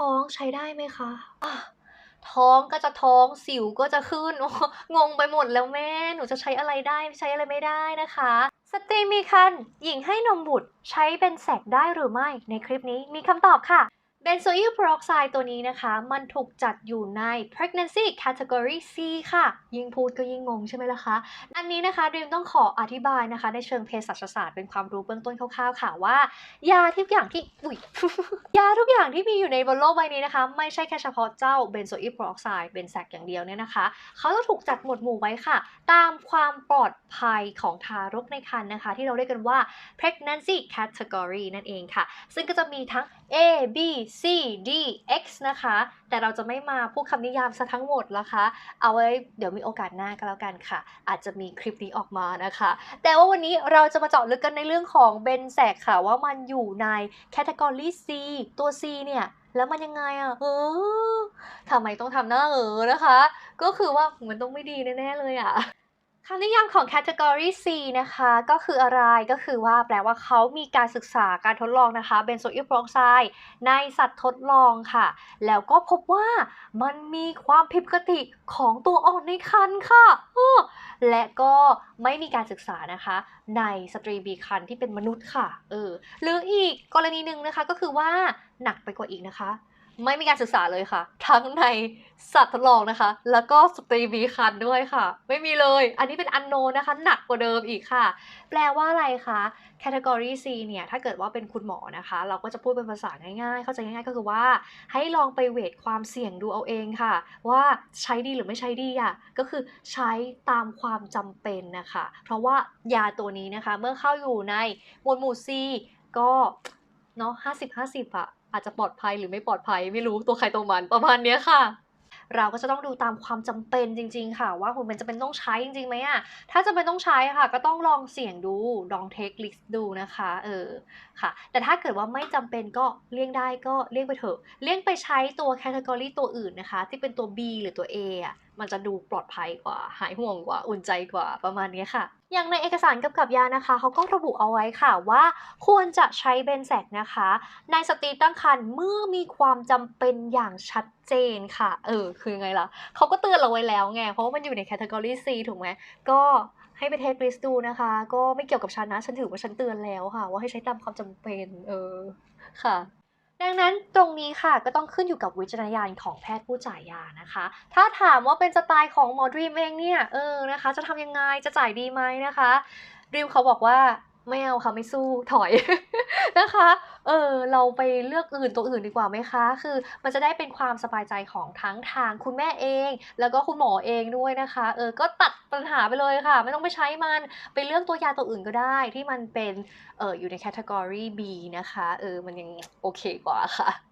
ท้องใช้ได้ไหมคะอะท้องก็จะท้องสิวก็จะขึ้น งงไปหมดแล้วแม่หนูจะใช้อะไรได้ใช้อะไรไม่ได้นะคะสตรีมีคันหญิงให้นมบุตรใช้เป็นแสกได้หรือไม่?ในคลิปนี้มีคำตอบค่ะ Benzoyl Peroxide ตัวนี้นะคะ มันถูกจัดอยู่ใน Pregnancy Category C ค่ะ ยิ่งพูดก็ยิ่งงงใช่ไหมล่ะคะ อันนี้นะคะ Dream ต้องขออธิบายนะคะ ในเชิงเภสัชศาสตร์เป็นความรู้เบื้องต้นคร่าวๆค่ะว่า ยาทุกอย่างที่อุ๊ยยาทุกอย่างที่มีอยู่ในบนโลกใบนี้นะคะ ไม่ใช่แค่เฉพาะเจ้า Benzoyl Peroxide Benzac อย่างเดียวเนี่ยนะคะ เขาจะถูกจัดหมวดหมู่ไว้ค่ะ ตามความปลอดภัยของทารกในครรภ์นะคะ ที่เราเรียกกันว่า Pregnancy Category นั่นเองค่ะ ซึ่งก็จะมีทั้ง A B C D X นะคะ แต่เราจะไม่มาพูดคำนิยามเสียทั้งหมดนะคะ เอาไว้เดี๋ยวมีโอกาสหน้าก็แล้วกันค่ะ อาจจะมีคลิปนี้ออกมานะคะ แต่ว่าวันนี้เราจะมาเจาะลึกกันในเรื่องของ Benzac ค่ะ ว่ามันอยู่ใน Category C ตัว C เนี่ยแล้วมันยังไงอะ เออทำไมต้องทำหน้าเออนะคะ ก็คือว่ามันต้องไม่ดีแน่ๆเลยอะ คำนิยามของ Category C นะคะ ก็คืออะไรก็คือว่าแปลว่าเขามีการศึกษาการทดลองนะคะ Benzoyl Peroxide ในสัตว์ทดลองค่ะ แล้วก็พบว่ามันมีความผิดปกติของตัวอ่อนในครรภ์ค่ะ และก็ไม่มีการศึกษานะคะ ในสตรีมีครรภ์ที่เป็นมนุษย์ค่ะเออหรืออีกกรณีหนึ่งนะคะก็คือว่าหนักไปกว่าอีกนะคะ ไม่มีการศึกษาเลยค่ะ ทั้งในสัตว์ทดลองนะคะ แล้วก็สตรีมีครรภ์ด้วยค่ะ ไม่มีเลย อันนี้เป็น unknown นะคะ หนักกว่าเดิมอีกค่ะ แปลว่าอะไรคะ Category C เนี่ย ถ้าเกิดว่าเป็นคุณหมอนะคะ เราก็จะพูดเป็นภาษาง่ายๆ เข้าใจง่ายๆ ก็คือว่า ให้ลองไปเวตความเสี่ยงดูเอาเองค่ะ ว่าใช้ดีหรือไม่ใช้ดีอะก็คือใช้ตามความจำเป็นนะคะ เพราะว่ายาตัวนี้นะคะ เมื่อเข้าอยู่ในหมวดหมู่ C ก็เนาะ50-50อะ อาจจะปลอดภัยหรือไม่ปลอดภัยไม่รู้ตัวใครตัวมันประมาณเนี้ยค่ะ เราก็จะต้องดูตามความจำเป็นจริง ๆ ค่ะ ว่าคุณมันจำเป็นต้องใช้จริงๆไหมอะถ้าจำเป็นต้องใช้ค่ะ ก็ต้องลองเสี่ยงดูลอง take risk ดูนะคะเออค่ะ แต่ถ้าเกิดว่าไม่จำเป็นก็เลี่ยงได้ก็เลี่ยงไปเถอะเลี่ยงไปใช้ตัว Category ตัวอื่นนะคะ ที่เป็นตัว B หรือตัว A อะมันจะดูปลอดภัยกว่า หายห่วงกว่า อุ่นใจกว่าประมาณนี้ค่ะ อย่างในเอกสารกำกับยานะคะเขาก็ระบุเอาไว้ค่ะว่าควรจะใช้ Benzac นะคะ ในสตรีตั้งครรภ์เมื่อมีความจำเป็นอย่างชัดเจนค่ะ เออ คือไงล่ะเขาก็เตือนเราไว้แล้วไง เพราะว่ามันอยู่ใน Category C ถูกไหมก็ให้ไป take risk ดูนะคะ ก็ไม่เกี่ยวกับฉันนะ ฉันถือว่าฉันเตือนแล้วค่ะ ว่าให้ใช้ตามความจำเป็น เออ ค่ะ ดังนั้นตรงนี้ค่ะก็ต้องขึ้นอยู่กับวิจารณญาณของแพทย์ผู้จ่ายยานะคะ ถ้าถามว่าเป็นสไตล์ของหมอดรีมเองเนี่ยเออนะคะ จะทำยังไงจะจ่ายดีไหมนะคะดรีมเขาบอกว่าไม่เอาค่ะไม่สู้ถอยนะคะ ออ เราไปเลือกอื่นตัวอื่นดีกว่าไหมคะ คือมันจะได้เป็นความสบายใจของทั้งทางคุณแม่เอง แล้วก็คุณหมอเองด้วยนะคะ เออ ก็ตัดปัญหาไปเลยค่ะ ไม่ต้องไปใช้มัน ไปเลือกตัวยาตัวอื่นก็ได้ที่มันเป็น เอออยู่ในแคตตากรี B นะคะ เออ มันยังโอเคกว่าค่ะ